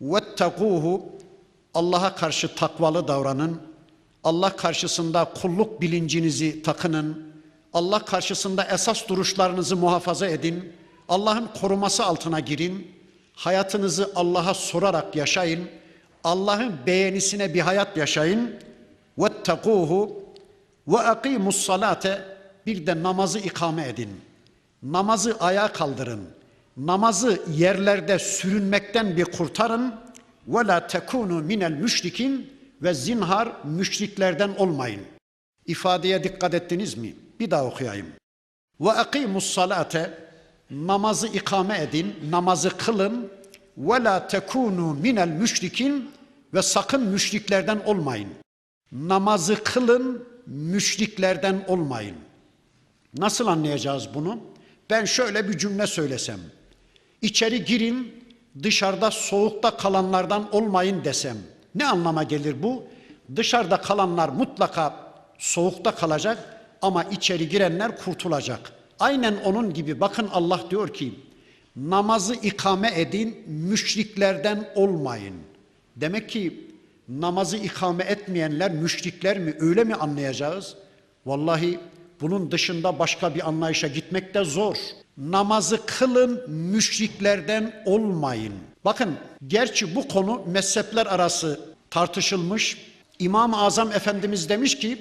Vettekuhu Allah'a karşı takvalı davranın. Allah karşısında kulluk bilincinizi takının. Allah karşısında esas duruşlarınızı muhafaza edin. Allah'ın koruması altına girin. Hayatınızı Allah'a sorarak yaşayın. Allah'ın beğenisine bir hayat yaşayın. Vettekuhu ve akimus salate bir de namazı ikame edin. Namazı ayağa kaldırın. Namazı yerlerde sürünmekten bir kurtarın. Ve la tekunu minel müşrikin ve zinhar müşriklerden olmayın. İfadeye dikkat ettiniz mi? Bir daha okuyayım. Ve akimus salate namazı ikame edin, namazı kılın. Ve la tekunu minel müşrikin ve sakın müşriklerden olmayın. Namazı kılın, müşriklerden olmayın. Nasıl anlayacağız bunu? Ben şöyle bir cümle söylesem. İçeri girin, dışarıda soğukta kalanlardan olmayın desem. Ne anlama gelir bu? Dışarıda kalanlar mutlaka soğukta kalacak ama içeri girenler kurtulacak. Aynen onun gibi bakın Allah diyor ki namazı ikame edin müşriklerden olmayın. Demek ki namazı ikame etmeyenler müşrikler mi öyle mi anlayacağız? Vallahi bunun dışında başka bir anlayışa gitmek de zor. Namazı kılın müşriklerden olmayın. Bakın gerçi bu konu mezhepler arası tartışılmış. İmam-ı Azam Efendimiz demiş ki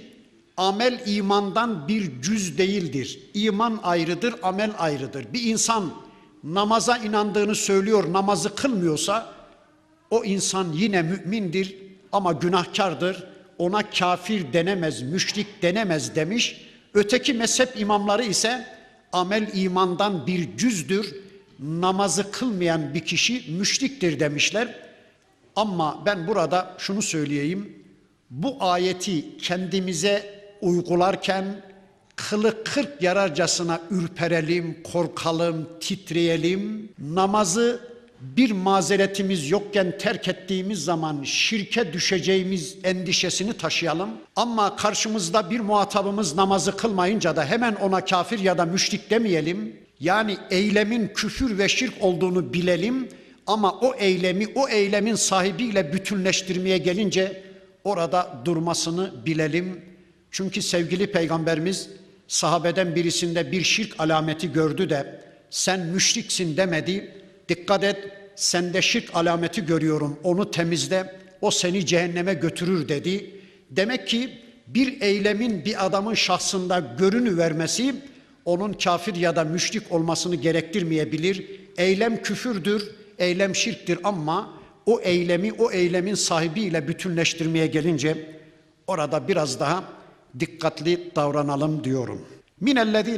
amel imandan bir cüz değildir. İman ayrıdır, amel ayrıdır. Bir insan namaza inandığını söylüyor, namazı kılmıyorsa o insan yine mümindir ama günahkardır. Ona kafir denemez, müşrik denemez demiş. Öteki mezhep imamları ise amel imandan bir cüzdür. Namazı kılmayan bir kişi müşriktir demişler. Ama ben burada şunu söyleyeyim. Bu ayeti kendimize uygularken kılı kırk yararcasına ürperelim, korkalım, titreyelim. Namazı bir mazeretimiz yokken terk ettiğimiz zaman şirke düşeceğimiz endişesini taşıyalım. Ama karşımızda bir muhatabımız namazı kılmayınca da hemen ona kafir ya da müşrik demeyelim. Yani eylemin küfür ve şirk olduğunu bilelim ama o eylemi o eylemin sahibiyle bütünleştirmeye gelince orada durmasını bilelim. Çünkü sevgili peygamberimiz sahabeden birisinde bir şirk alameti gördü de sen müşriksin demedi. Dikkat et sende şirk alameti görüyorum onu temizle o seni cehenneme götürür dedi. Demek ki bir eylemin bir adamın şahsında görünü vermesi onun kafir ya da müşrik olmasını gerektirmeyebilir. Eylem küfürdür, eylem şirktir ama o eylemi o eylemin sahibiyle bütünleştirmeye gelince orada biraz daha dikkatli davranalım diyorum. Minellezine